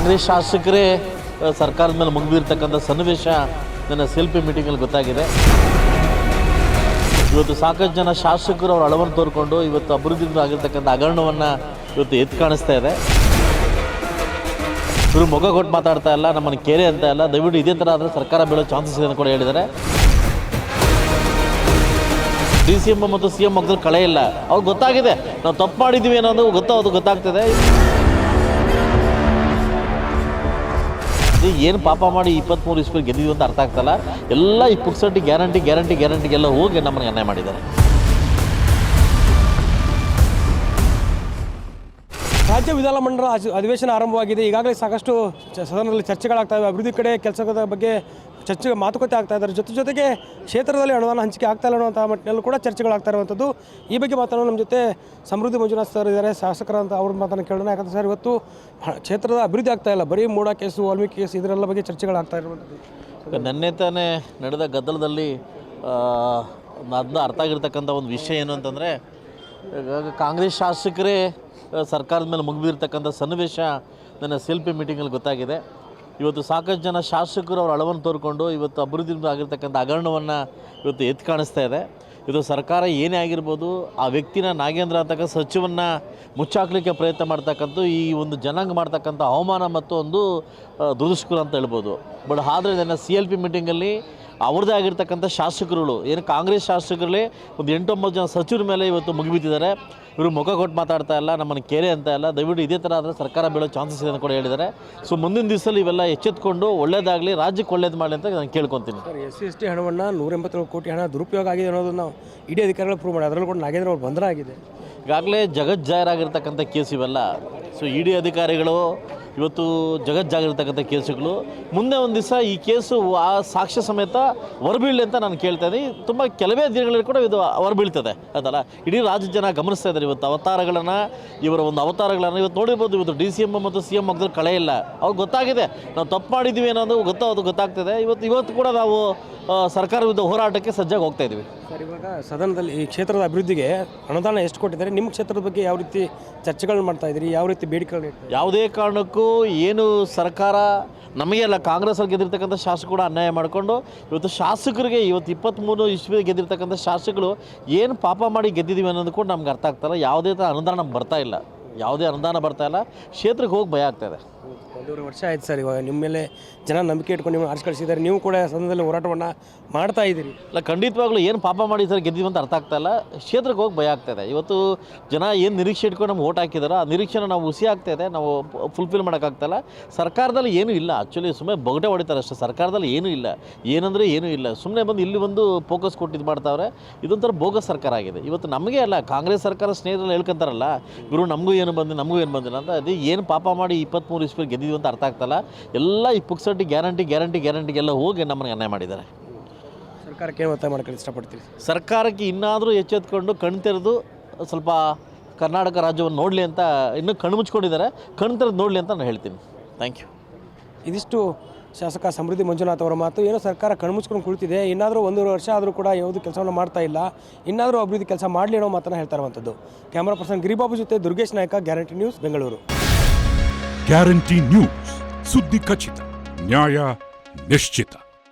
ಕಾಂಗ್ರೆಸ್ ಶಾಸಕರೇ ಸರ್ಕಾರದ ಮೇಲೆ ಮುಗಿದಿರ್ತಕ್ಕಂಥ ಸನ್ನಿವೇಶ ನನ್ನ ಸೆಲ್ಫಿ ಮೀಟಿಂಗಲ್ಲಿ ಗೊತ್ತಾಗಿದೆ. ಇವತ್ತು ಸಾಕಷ್ಟು ಜನ ಶಾಸಕರು ಅವ್ರ ಅಳವನ್ನು ತೋರ್ಕೊಂಡು ಇವತ್ತು ಅಭಿವೃದ್ಧಿಯಿಂದ ಆಗಿರ್ತಕ್ಕಂಥ ಹಗರಣವನ್ನು ಇವತ್ತು ಎದ್ದು ಕಾಣಿಸ್ತಾ ಇದೆ. ಇವರು ಮೊಗ ಕೊಟ್ಟು ಮಾತಾಡ್ತಾ ಇಲ್ಲ, ನಮ್ಮನ್ನು ಕೆರೆ ಅಂತ ಇಲ್ಲ. ದಯವಿಟ್ಟು ಇದೇ ಥರ ಆದರೆ ಸರ್ಕಾರ ಬೀಳೋ ಚಾನ್ಸಸ್ ಇದೆ ಅಂತ ಕೂಡ ಹೇಳಿದ್ದಾರೆ. ಡಿ ಸಿ ಎಂ ಮತ್ತು ಸಿ ಎಂ ಮಗದಲ್ಲಿ ಕಳೆ ಇಲ್ಲ. ಅವ್ರಿಗೆ ಗೊತ್ತಾಗಿದೆ. ನಾವು ತಪ್ಪು ಮಾಡಿದ್ದೀವಿ ಅನ್ನೋದು ಗೊತ್ತಾಗೋದು ಗೊತ್ತಾಗ್ತದೆ. ಏನು ಪಾಪ ಮಾಡಿ ಇಪ್ಪತ್ತ್ಮೂರು ಇಸ್ಪಿ ಗೆದ್ದಿದ್ವಿ ಅಂತ ಅರ್ಥ ಆಗ್ತಲ್ಲ? ಎಲ್ಲ ಈ ಪುಕ್ಸಟ್ಟಿ ಗ್ಯಾರಂಟಿ ಗ್ಯಾರಂಟಿ, ಗ್ಯಾರಂಟಿಗೆಲ್ಲ ಹೋಗಿ ನಮ್ಮನ್ನು ಅನ್ಯಾಯ ಮಾಡಿದ್ದಾರೆ. ರಾಜ್ಯ ವಿಧಾನಮಂಡಲ ಅಧಿ- ಅಧಿವೇಶನ ಆರಂಭವಾಗಿದೆ. ಈಗಾಗಲೇ ಸಾಕಷ್ಟು ಸದನದಲ್ಲಿ ಚರ್ಚೆಗಳಾಗ್ತಾ ಇವೆ ಅಭಿವೃದ್ಧಿ ಕಡೆ ಕೆಲಸದ ಬಗ್ಗೆ ಚರ್ಚೆ ಮಾತುಕತೆ ಆಗ್ತಾ ಇದ್ದಾರೆ. ಜೊತೆ ಜೊತೆಗೆ ಕ್ಷೇತ್ರದಲ್ಲಿ ಅನುದಾನ ಹಂಚಿಕೆ ಆಗ್ತಾ ಇಲ್ಲ ಅನ್ನೋಂಥ ಮಟ್ಟಿನಲ್ಲಿ ಕೂಡ ಚರ್ಚೆಗಳಾಗ್ತಾ ಇರುವಂಥದ್ದು. ಈ ಬಗ್ಗೆ ಮಾತಾಡೋ ನಮ್ಮ ಜೊತೆ ಸಮೃದ್ಧಿ ಮಂಜುನಾಥ್ ಸರ್ ಇದ್ದಾರೆ. ಶಾಸಕರಂತ ಅವ್ರ ಮಾತನ್ನು ಕೇಳೋಣ. ಯಾಕಂದರೆ ಸರ್ ಇವತ್ತು ಕ್ಷೇತ್ರದ ಅಭಿವೃದ್ಧಿ ಆಗ್ತಾ ಇಲ್ಲ. ಬರೀ ಮೂಡ ಕೇಸು, ವಾಲ್ಮೀಕಿ ಕೇಸು, ಇದರೆಲ್ಲ ಬಗ್ಗೆ ಚರ್ಚೆಗಳಾಗ್ತಾ ಇರುವಂಥದ್ದು. ನೆನ್ನೆ ತಾನೇ ನಡೆದ ಗದ್ದಲದಲ್ಲಿ ಅದನ್ನ ಅರ್ಥ ಆಗಿರ್ತಕ್ಕಂಥ ಒಂದು ವಿಷಯ ಏನು ಅಂತಂದರೆ ಕಾಂಗ್ರೆಸ್ ಶಾಸಕರೇ ಸರ್ಕಾರದ ಮೇಲೆ ಮುಗಿದಿರ್ತಕ್ಕಂಥ ಸನ್ನಿವೇಶ ನನ್ನ ಸೆಲ್ಫಿ ಮೀಟಿಂಗಲ್ಲಿ ಗೊತ್ತಾಗಿದೆ. ಇವತ್ತು ಸಾಕಷ್ಟು ಜನ ಶಾಸಕರು ಅವ್ರ ಅಳವನ್ನು ತೋರಿಕೊಂಡು ಇವತ್ತು ಅಭಿವೃದ್ಧಿ ಆಗಿರ್ತಕ್ಕಂಥ ಹಗರಣವನ್ನು ಇವತ್ತು ಎತ್ತಿ ಕಾಣಿಸ್ತಾ ಇದೆ. ಇದು ಸರ್ಕಾರ ಏನೇ ಆಗಿರ್ಬೋದು ಆ ವ್ಯಕ್ತಿನ ನಾಗೇಂದ್ರ ಅಂತಕ್ಕ ಸಚಿವನ್ನ ಮುಚ್ಚಾಕ್ಲಿಕ್ಕೆ ಪ್ರಯತ್ನ ಮಾಡ್ತಕ್ಕಂಥ ಈ ಒಂದು ಜನಾಂಗ ಮಾಡ್ತಕ್ಕಂಥ ಅವಮಾನ ಮತ್ತು ಒಂದು ಆ, ಅಂತ ಹೇಳ್ಬೋದು. ಬಟ್ ಆದರೆ ನನ್ನ ಸಿ ಎಲ್ ಪಿ ಮೀಟಿಂಗಲ್ಲಿ ಅವ್ರದ್ದೇ ಆಗಿರ್ತಕ್ಕಂಥ ಶಾಸಕರುಗಳು. ಏನು ಕಾಂಗ್ರೆಸ್ ಶಾಸಕರಲ್ಲೇ ಒಂದು ಎಂಟೊಂಬತ್ತು ಜನ ಸಚಿವರ ಮೇಲೆ ಇವತ್ತು ಮುಗಿಬಿದ್ದಿದ್ದಾರೆ ಇವರು ಮುಖ ಕೊಟ್ಟು ಮಾತಾಡ್ತಾ ಇಲ್ಲ ನಮ್ಮನ್ನು ಕೆರೆ ಅಂತ ಇಲ್ಲ. ದಯವಿಟ್ಟು ಇದೇ ಥರ ಆದರೆ ಸರ್ಕಾರ ಬೀಳೋ ಚಾನ್ಸಸ್ ಇದೆ ಅಂತ ಕೂಡ ಹೇಳಿದ್ದಾರೆ. ಸೊ ಮುಂದಿನ ದಿವಸದಲ್ಲಿ ಇವೆಲ್ಲ ಎಚ್ಚೆತ್ಕೊಂಡು ಒಳ್ಳೇದಾಗಲಿ ರಾಜ್ಯಕ್ಕೆ ಒಳ್ಳೇದು ಮಾಡಲಿ ಅಂತ ನಾನು ಕೇಳ್ಕೊತೀನಿ. Sir S C S T ಹಣವನ್ನು ನೂರ ಎಂಬತ್ತೇಳು ಕೋಟಿ ಹಣ ದುರುಪಯೋಗ ಆಗಿದೆ ಅನ್ನೋದನ್ನು ನಾವು ಇಡೀ ಅಧಿಕಾರಿಗಳು ಪ್ರೂವ್ ಮಾಡಿ. ಅದರಲ್ಲೂ ಕೂಡ ನಾಗೇಂದ್ರ ಅವರು ಬಂದರಾಗಿದೆ ಆಗಿದೆ. ಈಗಾಗಲೇ ಜಗಜ್ಜಾಹೀರಾಗಿರ್ತಕ್ಕಂಥ ಕೇಸ್ ಇವೆಲ್ಲ. ಸೊ ಇ ಡಿ ಅಧಿಕಾರಿಗಳು ಇವತ್ತು ಜಗಜ್ಜಾಗಿರ್ತಕ್ಕಂಥ ಕೇಸುಗಳು. ಮುಂದೆ ಒಂದು ದಿವಸ ಈ ಕೇಸು ಆ ಸಾಕ್ಷ್ಯ ಸಮೇತ ಹೊರಬೀಳಲಿ ಅಂತ ನಾನು ಕೇಳ್ತಾ ಇದ್ದೀನಿ. ತುಂಬ ಕೆಲವೇ ದಿನಗಳಲ್ಲಿ ಕೂಡ ಇದು ಹೊರಬೀಳ್ತದೆ. ಅದಲ್ಲ? ಇಡೀ ರಾಜ್ಯ ಜನ ಗಮನಿಸ್ತಾ ಇದ್ದಾರೆ ಇವತ್ತು. ಅವತಾರಗಳನ್ನು ಇವರ ಒಂದು ಅವತಾರಗಳನ್ನು ಇವತ್ತು ನೋಡಿರ್ಬೋದು. ಇವತ್ತು ಡಿ ಸಿ ಎಂ ಮತ್ತು ಸಿ ಎಂ ಮಗದಲ್ಲಿ ಕಳೆ ಇಲ್ಲ. ಅವ್ರು ಗೊತ್ತಾಗಿದೆ. ನಾವು ತಪ್ಪು ಮಾಡಿದ್ದೀವಿ ಅನ್ನೋದು ಗೊತ್ತಾಗೋದು ಗೊತ್ತಾಗ್ತದೆ. ಇವತ್ತು ಇವತ್ತು ಕೂಡ ನಾವು ಸರ್ಕಾರ ವಿರುದ್ಧ ಹೋರಾಟಕ್ಕೆ ಸಜ್ಜಾಗಿ ಹೋಗ್ತಾ ಇದ್ದೀವಿ. ಸರ್ ಇವಾಗ ಸದನದಲ್ಲಿ ಈ ಕ್ಷೇತ್ರದ ಅಭಿವೃದ್ಧಿಗೆ ಅನುದಾನ ಎಷ್ಟು ಕೊಟ್ಟಿದ್ದಾರೆ? ನಿಮ್ಮ ಕ್ಷೇತ್ರದ ಬಗ್ಗೆ ಯಾವ ರೀತಿ ಚರ್ಚೆಗಳನ್ನ ಮಾಡ್ತಾ ಇದ್ದೀರಿ? ಯಾವ ರೀತಿ ಬೇಡಿಕೆಗಳನ್ನ ಯಾವುದೇ ಕಾರಣಕ್ಕೂ ಏನು ಸರ್ಕಾರ, ನಮಗೆ ಅಲ್ಲ, ಕಾಂಗ್ರೆಸ್ ಅವ್ರು ಗೆದ್ದಿರ್ತಕ್ಕಂಥ ಶಾಸಕರು ಕೂಡ ಅನ್ಯಾಯ ಮಾಡಿಕೊಂಡು, ಇವತ್ತು ಶಾಸಕರಿಗೆ ಇವತ್ತು ಇಪ್ಪತ್ತ್ಮೂರು ಇಸ್ವಿ ಗೆದ್ದಿರ್ತಕ್ಕಂಥ ಶಾಸಕರು ಏನು ಪಾಪ ಮಾಡಿ ಗೆದ್ದಿದ್ದೀವಿ ಅನ್ನೋದು ಕೂಡ ನಮ್ಗೆ ಅರ್ಥ ಆಗ್ತಾಯಿಲ್ಲ ಯಾವುದೇ ಥರ ಅನುದಾನ ನಮ್ಗೆ ಬರ್ತಾ ಇಲ್ಲ. ಯಾವುದೇ ಅನುದಾನ ಬರ್ತಾ ಇಲ್ಲ. ಕ್ಷೇತ್ರಕ್ಕೆ ಹೋಗಿ ಭಯ ಆಗ್ತಾ ಇದೆ. ಒಂದೂವರೆ ವರ್ಷ ಆಯ್ತು ಸರ್ ಇವಾಗ ನಿಮ್ಮ ಮೇಲೆ ಜನ ನಂಬಿಕೆ ಇಟ್ಕೊಂಡು ನಿಮ್ಮನ್ನು ಆರ್ಸ್ ಕಳಿಸಿದ್ದಾರೆ. ನೀವು ಕೂಡ ಸದನದಲ್ಲಿ ಹೋರಾಟವನ್ನು ಮಾಡ್ತಾ ಇದ್ದೀರಿ. ಇಲ್ಲ ಖಂಡಿತವಾಗ್ಲೂ ಏನು ಪಾಪ ಮಾಡಿ ಸರ್ ಗೆದ್ದಿವಿ ಅಂತ ಅರ್ಥ ಆಗ್ತಾ ಇಲ್ಲ. ಕ್ಷೇತ್ರಕ್ಕೆ ಹೋಗಿ ಭಯ ಆಗ್ತಾಯಿದೆ ಇವತ್ತು ಜನ ಏನು ನಿರೀಕ್ಷೆ ಇಟ್ಕೊಂಡು ನಮ್ಗೆ ಓಟ್ ಹಾಕಿದಾರೋ ಆ ನಿರೀಕ್ಷೆನ ನಾವು ಹುಸಿ ಆಗ್ತಾ ಇದೆ. ನಾವು ಫುಲ್ಫಿಲ್ ಮಾಡೋಕ್ಕಾಗ್ತಾಯಿಲ್ಲ ಸರ್ಕಾರದಲ್ಲಿ ಏನೂ ಇಲ್ಲ. ಆ್ಯಕ್ಚುಲಿ ಸುಮ್ಮನೆ ಬೊಗಟೆ ಹೊಡಿತಾರೆ ಅಷ್ಟೇ. ಸರ್ಕಾರದಲ್ಲಿ ಏನೂ ಇಲ್ಲ. ಏನಂದರೆ ಏನೂ ಇಲ್ಲ. ಸುಮ್ಮನೆ ಬಂದು ಇಲ್ಲಿ ಒಂದು ಫೋಕಸ್ ಕೊಟ್ಟಿದ್ದು ಮಾಡ್ತಾವ್ರೆ. ಇದೊಂಥರ ಬೋಗಸ್ ಸರ್ಕಾರ ಆಗಿದೆ. ಇವತ್ತು ನಮಗೆ ಅಲ್ಲ ಕಾಂಗ್ರೆಸ್ ಸರ್ಕಾರ ಸ್ನೇಹಿತರಲ್ಲಿ ಹೇಳ್ಕೊಂತಾರಲ್ಲ ಇವರು ನಮಗೂ ಏನು ಬಂದಿಲ್ಲ ನಮಗೂ ಏನು ಬಂದಿಲ್ಲ ಅಂತ ಅದು ಏನು ಪಾಪ ಮಾಡಿ ಇಪ್ಪತ್ತ್ಮೂರು ಇಸ್ಪಿ ಗೆದ್ದಿದ್ವಿ ಅಂತ ಅರ್ಥ ಆಗ್ತಲ್ಲ. ಎಲ್ಲ ಈ ಪುಕ್ಸಟ್ಟಿ ಗ್ಯಾರಂಟಿ ಗ್ಯಾರಂಟಿ ಗ್ಯಾರಂಟಿಗೆಲ್ಲ ಹೋಗಿ ನಮ್ಮನ್ನು ಅನ್ಯಾಯ ಮಾಡಿದ್ದಾರೆ. ಸರ್ಕಾರಕ್ಕೆ ಏನು ಒತ್ತಾಯ ಮಾಡ್ಕೊಳ್ಳಿ ಇಷ್ಟಪಡ್ತೀವಿ ಸರ್ಕಾರಕ್ಕೆ ಇನ್ನಾದರೂ ಎಚ್ಚೆತ್ಕೊಂಡು ಕಣ್ ತೆರೆದು ಸ್ವಲ್ಪ ಕರ್ನಾಟಕ ರಾಜ್ಯವನ್ನು ನೋಡಲಿ ಅಂತ ಇನ್ನೂ ಕಣ್ಮುಚ್ಕೊಂಡಿದ್ದಾರೆ ಕಣ್ ತೆರೆದು ನೋಡಲಿ ಅಂತ ನಾನು ಹೇಳ್ತೀನಿ. ಥ್ಯಾಂಕ್ ಯು ಇದಿಷ್ಟು ಶಾಸಕ ಸಮೃದ್ಧಿ ಮಂಜುನಾಥ್ ಅವರ ಮಾತು, ಏನೋ ಸರ್ಕಾರ ಕಣ್ಮುಚ್ಕೊಂಡು ಕುಳಿತಿದೆ, ಇನ್ನಾದರೂ ಒಂದೂವರೆ ವರ್ಷ ಆದರೂ ಕೂಡ ಯಾವುದು ಕೆಲಸವನ್ನು ಮಾಡ್ತಾ ಇಲ್ಲ, ಇನ್ನಾದರೂ ಅಭಿವೃದ್ಧಿ ಕೆಲಸ ಮಾಡಲಿ ಅನ್ನೋ ಮಾತನ್ನು ಹೇಳ್ತಾ ಇರುವಂಥದ್ದು. ಕ್ಯಾಮರಾ ಪರ್ಸನ್ ಗಿರಿಬಾಬು ಜೊತೆ Durgesh Nayaka guarantee news Bengaluru guarantee news ಸುದ್ದಿ ಖಚಿತ, ನ್ಯಾಯ ನಿಶ್ಚಿತ.